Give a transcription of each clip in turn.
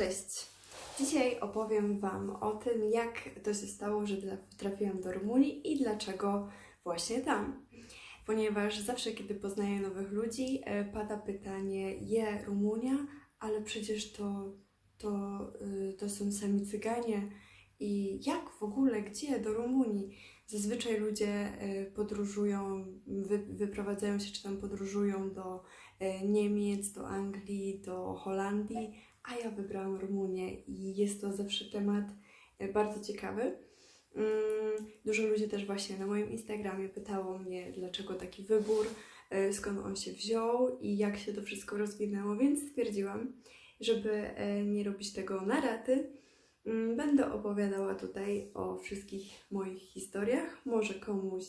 Cześć! Dzisiaj opowiem Wam o tym, jak to się stało, że trafiłam do Rumunii i dlaczego właśnie tam. Ponieważ zawsze, kiedy poznaję nowych ludzi, e, pada pytanie: Je, Rumunia, ale przecież to, to, y, to są sami Cyganie. I jak w ogóle, gdzie do Rumunii? Zazwyczaj ludzie e, podróżują, wy, wyprowadzają się czy tam podróżują do e, Niemiec, do Anglii, do Holandii, a ja wybrałam Rumunię i jest to zawsze temat e, bardzo ciekawy. Mm, Dużo ludzi też właśnie na moim Instagramie pytało mnie, dlaczego taki wybór, e, skąd on się wziął i jak się to wszystko rozwinęło, więc stwierdziłam, żeby e, nie robić tego na raty, mm, będę opowiadała tutaj o wszystkich moich historiach. Może komuś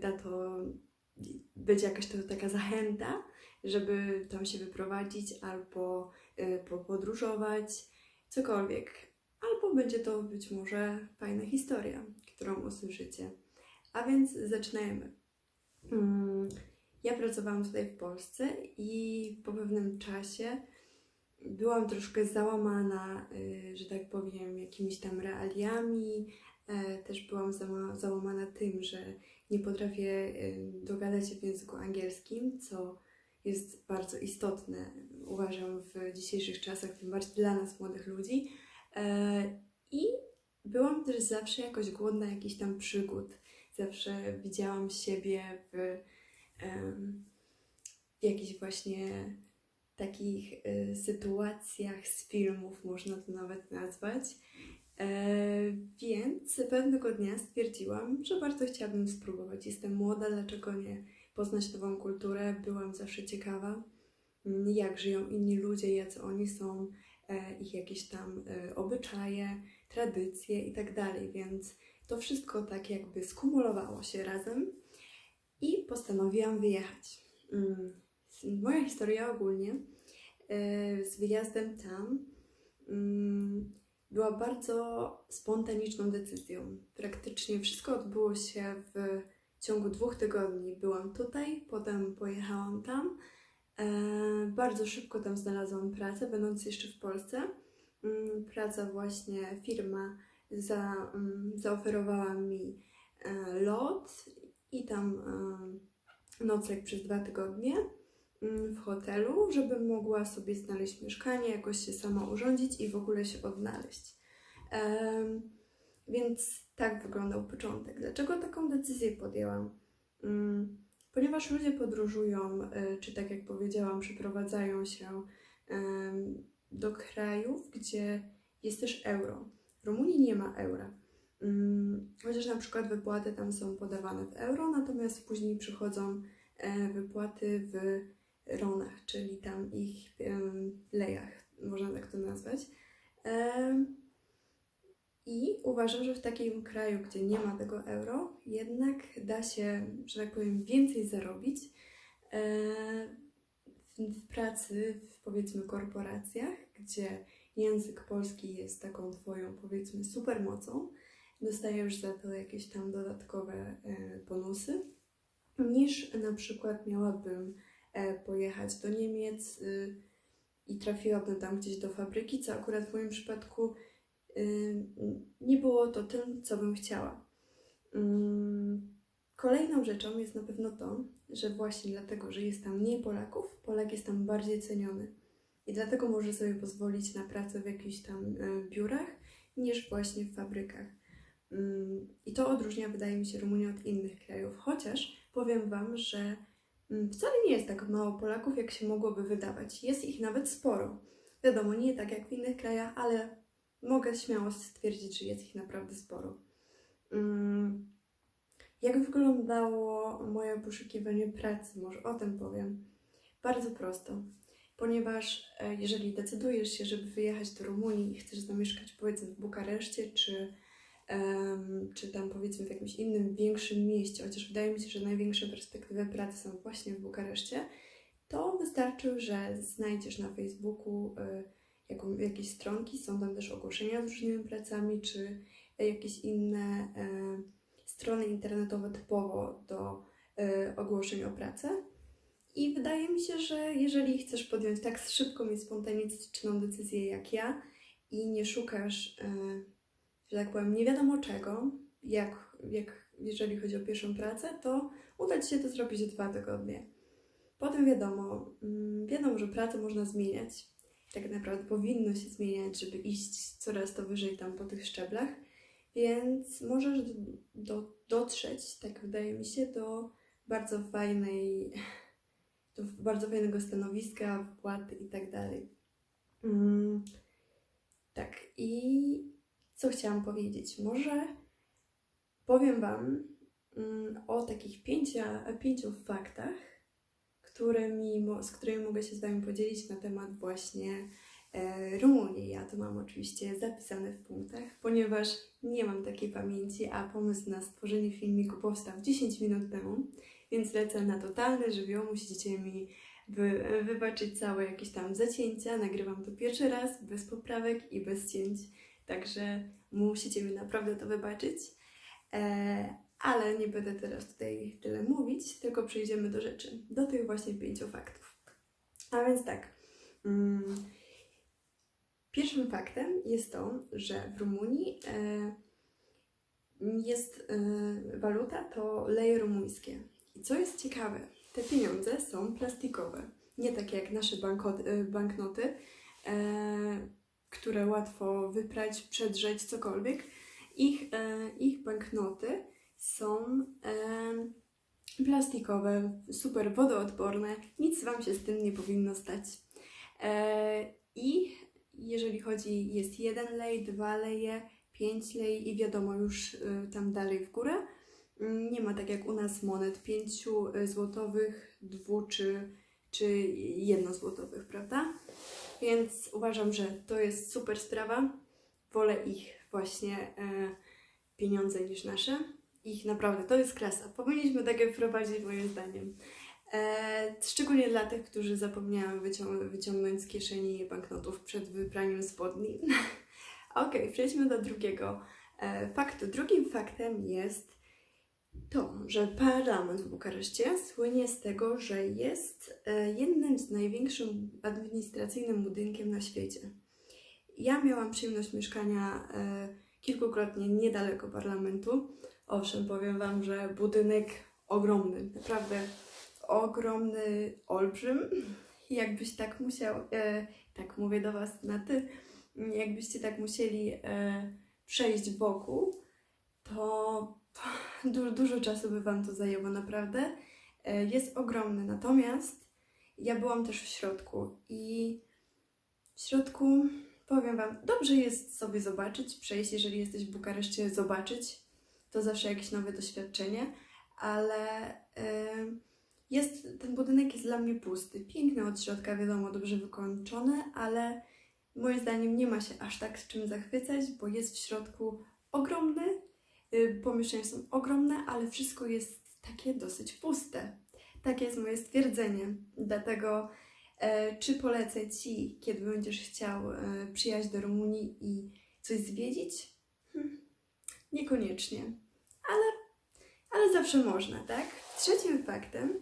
da to być jakaś to taka zachęta, żeby tam się wyprowadzić albo y, popodróżować, cokolwiek. Albo będzie to być może fajna historia, którą usłyszycie. A więc zaczynajmy. Mm, Ja pracowałam tutaj w Polsce i po pewnym czasie byłam troszkę załamana, y, że tak powiem, jakimiś tam realiami. E, Też byłam załamana tym, że nie potrafię y, dogadać się w języku angielskim, co jest bardzo istotne, uważam, w dzisiejszych czasach, tym bardziej dla nas, młodych ludzi. E, I byłam też zawsze jakoś głodna jakichś tam przygód. Zawsze widziałam siebie w, w jakichś właśnie takich y, sytuacjach z filmów, można to nawet nazwać. E, więc pewnego dnia stwierdziłam, że bardzo chciałabym spróbować. Jestem młoda, dlaczego nie? Poznać nową kulturę, byłam zawsze ciekawa, mm, jak żyją inni ludzie, jacy oni są, e, ich jakieś tam e, obyczaje, tradycje i tak. Więc to wszystko tak jakby skumulowało się razem i postanowiłam wyjechać. Mm, Moja historia ogólnie e, z wyjazdem tam mm, była bardzo spontaniczną decyzją. Praktycznie wszystko odbyło się w ciągu dwóch tygodni. Byłam tutaj, potem pojechałam tam. E, bardzo szybko tam znalazłam pracę, będąc jeszcze w Polsce. Mm, praca właśnie, firma za, mm, zaoferowała mi e, lot i tam e, nocleg przez dwa tygodnie mm, w hotelu, żebym mogła sobie znaleźć mieszkanie, jakoś się sama urządzić i w ogóle się odnaleźć. Więc tak wyglądał początek. Dlaczego taką decyzję podjęłam? Mm, Ponieważ ludzie podróżują, y, czy tak jak powiedziałam, przeprowadzają się do krajów, gdzie jest też euro. W Rumunii nie ma eura. Mm, Chociaż na przykład wypłaty tam są podawane w euro, natomiast później przychodzą e, wypłaty w ronach, czyli tam ich lejach, można tak to nazwać. I uważam, że w takim kraju, gdzie nie ma tego euro, jednak da się, że tak powiem, więcej zarobić e, w, pracy, w powiedzmy korporacjach, gdzie język polski jest taką Twoją, powiedzmy, supermocą. Dostajesz za to jakieś tam dodatkowe e, bonusy, niż na przykład miałabym e, pojechać do Niemiec y, i trafiłabym tam gdzieś do fabryki, co akurat w moim przypadku nie było to tym, co bym chciała. Kolejną rzeczą jest na pewno to, że właśnie dlatego, że jest tam mniej Polaków, Polak jest tam bardziej ceniony. I dlatego może sobie pozwolić na pracę w jakichś tam e, biurach, niż właśnie w fabrykach. I to odróżnia, wydaje mi się, Rumunię od innych krajów. Chociaż powiem Wam, że wcale nie jest tak mało Polaków, jak się mogłoby wydawać. Jest ich nawet sporo. Wiadomo, nie tak jak w innych krajach, ale mogę śmiało stwierdzić, że jest ich naprawdę sporo. Mm, Jak wyglądało moje poszukiwanie pracy? Może o tym powiem. Bardzo prosto, ponieważ e, jeżeli decydujesz się, żeby wyjechać do Rumunii i chcesz zamieszkać powiedzmy w Bukareszcie, czy, em, czy tam powiedzmy w jakimś innym większym mieście, chociaż wydaje mi się, że największe perspektywy pracy są właśnie w Bukareszcie, to wystarczy, że znajdziesz na Facebooku y, jakieś stronki, są tam też ogłoszenia z różnymi pracami, czy e, jakieś inne e, strony internetowe typowo do e, ogłoszeń o pracę I wydaje mi się, że jeżeli chcesz podjąć tak szybką i spontaniczną decyzję jak ja i nie szukasz, że tak powiem, nie wiadomo czego, jak, jak jeżeli chodzi o pierwszą pracę, to uda Ci się to zrobić w dwa tygodnie. Potem wiadomo, mm, wiadomo, że pracę można zmieniać. Tak naprawdę powinno się zmieniać, żeby iść coraz to wyżej tam po tych szczeblach. Więc możesz do, do, dotrzeć, tak wydaje mi się, do bardzo fajnej, do bardzo fajnego stanowiska, wpłaty i tak dalej. Mm, tak, i co chciałam powiedzieć? Może powiem Wam mm, o takich pięcia, pięciu faktach, którymi, z którymi mogę się z Wami podzielić na temat właśnie e, Rumunii. Ja to mam oczywiście zapisane w punktach, ponieważ nie mam takiej pamięci, a pomysł na stworzenie filmiku powstał 10 minut temu, więc lecę na totalny żywioł. Musicie mi wy, wybaczyć całe jakieś tam zacięcia. Nagrywam to pierwszy raz, bez poprawek i bez cięć, także musicie mi naprawdę to wybaczyć. E, ale nie będę teraz tutaj tyle mówić, tylko przejdziemy do rzeczy, do tych właśnie pięciu faktów. A więc tak. Mm, pierwszym faktem jest to, że w Rumunii e, jest e, waluta to leje rumuńskie. I co jest ciekawe, te pieniądze są plastikowe. Nie takie jak nasze bankot, e, banknoty, e, które łatwo wyprać, przedrzeć, cokolwiek. Ich, e, ich banknoty są e, plastikowe, super wodoodporne, nic Wam się z tym nie powinno stać. E, I jeżeli chodzi, jest jeden lej, dwa leje, pięć lej i wiadomo już e, tam dalej w górę, mm, nie ma tak jak u nas monet pięciu e, złotowych, dwu czy, czy jednozłotowych, prawda? Więc uważam, że to jest super sprawa. Wolę ich właśnie e, pieniądze niż nasze ich naprawdę, to jest klasa. Powinniśmy takie wprowadzić moim zdaniem. E, szczególnie dla tych, którzy zapomniałam wycią- wyciągnąć z kieszeni banknotów przed wypraniem spodni. ok, przejdźmy do drugiego e, faktu. Drugim faktem jest to, że parlament w Bukareszcie słynie z tego, że jest e, jednym z największym administracyjnym budynkiem na świecie. Ja miałam przyjemność mieszkania e, kilkukrotnie niedaleko parlamentu. Owszem, powiem Wam, że budynek ogromny, naprawdę ogromny, olbrzym. Jakbyś tak musiał, e, tak mówię do Was na ty, jakbyście tak musieli e, przejść wokół, to dużo, dużo czasu by Wam to zajęło, naprawdę. E, jest ogromny, natomiast ja byłam też w środku i w środku powiem Wam, dobrze jest sobie zobaczyć, przejść, jeżeli jesteś w Bukareszcie, zobaczyć, to zawsze jakieś nowe doświadczenie, ale y, jest, ten budynek jest dla mnie pusty. Piękny od środka, wiadomo, dobrze wykończony, ale moim zdaniem nie ma się aż tak z czym zachwycać, bo jest w środku ogromny, y, pomieszczenia są ogromne, ale wszystko jest takie dosyć puste. Takie jest moje stwierdzenie. Dlatego, e, czy polecę Ci, kiedy będziesz chciał e, przyjechać do Rumunii i coś zwiedzić? Hm, niekoniecznie, ale zawsze można, tak? Trzecim faktem,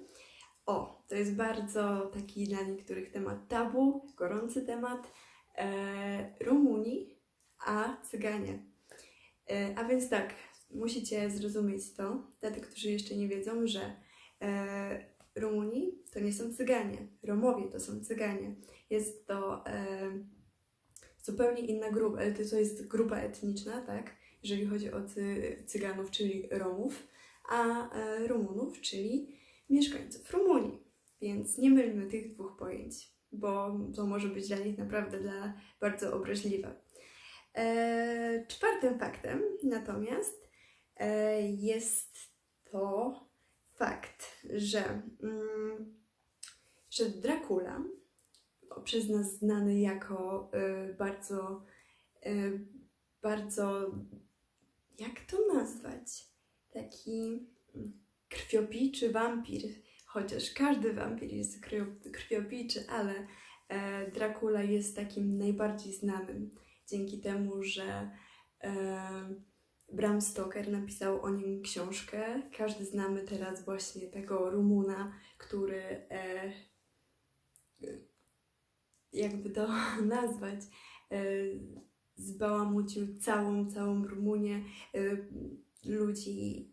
o, to jest bardzo taki dla niektórych temat tabu, gorący temat, e, Rumunii, a Cyganie. E, a więc tak, musicie zrozumieć to, dla tych, którzy jeszcze nie wiedzą, że e, Rumuni to nie są Cyganie, Romowie to są Cyganie. Jest to e, zupełnie inna grupa, to jest grupa etniczna, tak? Jeżeli chodzi o cy, Cyganów, czyli Romów, a e, Rumunów, czyli mieszkańców Rumunii. Więc nie mylmy tych dwóch pojęć, bo to może być dla nich naprawdę dla, bardzo obraźliwe. E, czwartym faktem natomiast e, jest to fakt, że, mm, że Dracula, przez nas znany jako y, bardzo, y, bardzo, jak to nazwać? Taki mm, krwiopiczy wampir, chociaż każdy wampir jest krwio- krwiopiczy, ale e, Dracula jest takim najbardziej znanym dzięki temu, że e, Bram Stoker napisał o nim książkę. Każdy znamy teraz właśnie tego Rumuna, który e, jakby to nazwać, zbałamucił całą, całą Rumunię. Ludzi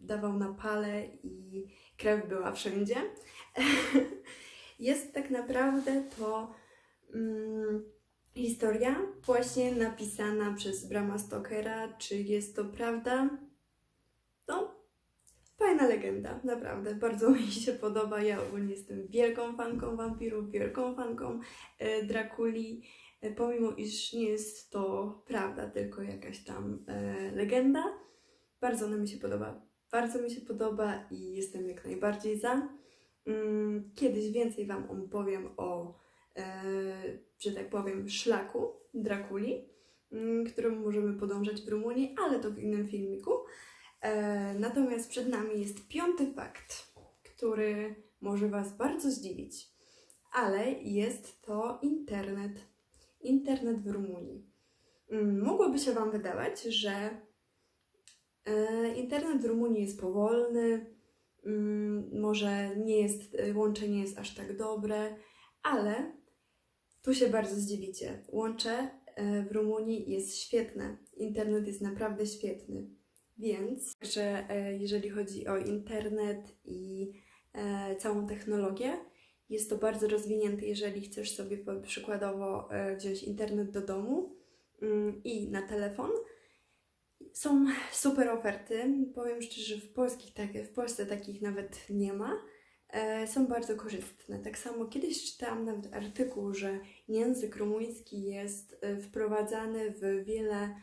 dawał na pale i krew była wszędzie. Jest tak naprawdę to mm, historia właśnie napisana przez Brama Stokera. Czy jest to prawda? No, fajna legenda, naprawdę. Bardzo mi się podoba. Ja ogólnie jestem wielką fanką wampirów, wielką fanką e, Drakuli. Pomimo iż nie jest to prawda, tylko jakaś tam e, legenda. Bardzo ona mi się podoba. Bardzo mi się podoba i jestem jak najbardziej za. Mm, Kiedyś więcej Wam opowiem o, e, że tak powiem, szlaku Drakuli, mm, którym możemy podążać w Rumunii, ale to w innym filmiku. E, natomiast przed nami jest piąty fakt, który może Was bardzo zdziwić, ale jest to internet. Internet w Rumunii. Mm, Mogłoby się Wam wydawać, że e, internet w Rumunii jest powolny, mm, może nie jest, e, łącze nie jest aż tak dobre, ale tu się bardzo zdziwicie. Łącze e, w Rumunii jest świetne. Internet jest naprawdę świetny. Więc, że jeżeli chodzi o internet i całą technologię, jest to bardzo rozwinięte, jeżeli chcesz sobie przykładowo e, wziąć internet do domu mm, i na telefon. Są super oferty. Powiem szczerze, w, polskich, tak, w Polsce takich nawet nie ma. E, są bardzo korzystne. Tak samo kiedyś czytałam nawet artykuł, że język rumuński jest e, wprowadzany w wiele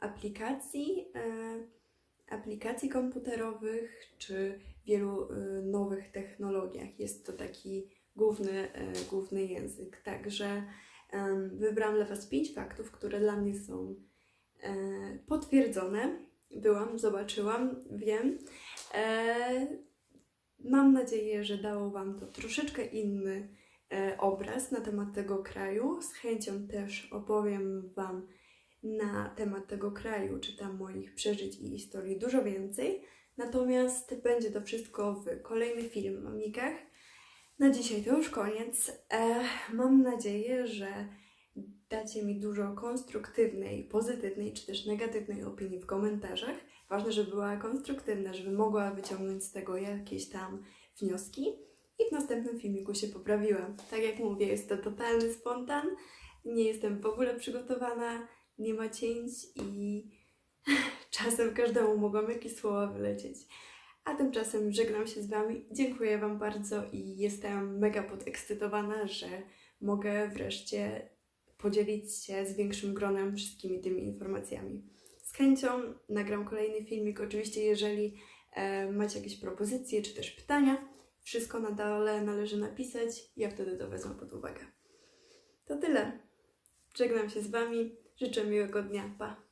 aplikacji, aplikacji komputerowych czy wielu e, nowych technologiach. Jest to taki główny, e, główny język. Także wybrałam dla Was pięć faktów, które dla mnie są e, potwierdzone. Byłam, zobaczyłam, wiem. E, mam nadzieję, że dało Wam to troszeczkę inny e, obraz na temat tego kraju. Z chęcią też opowiem Wam na temat tego kraju, czy tam moich przeżyć i historii dużo więcej. Natomiast będzie to wszystko w kolejnych filmikach. Na dzisiaj to już koniec. E, mam nadzieję, że dacie mi dużo konstruktywnej, pozytywnej czy też negatywnej opinii w komentarzach. Ważne, żeby była konstruktywna, żeby mogła wyciągnąć z tego jakieś tam wnioski i w następnym filmiku się poprawiłam. Tak jak mówię, jest to totalny spontan, nie jestem w ogóle przygotowana, nie ma cięć i czasem każdemu mogą jakieś słowa wylecieć. A tymczasem żegnam się z Wami. Dziękuję Wam bardzo i jestem mega podekscytowana, że mogę wreszcie podzielić się z większym gronem wszystkimi tymi informacjami. Z chęcią nagram kolejny filmik. Oczywiście, jeżeli e, macie jakieś propozycje czy też pytania, wszystko na dole należy napisać. Ja wtedy to wezmę pod uwagę. To tyle. Żegnam się z Wami. Życzę miłego dnia. Pa!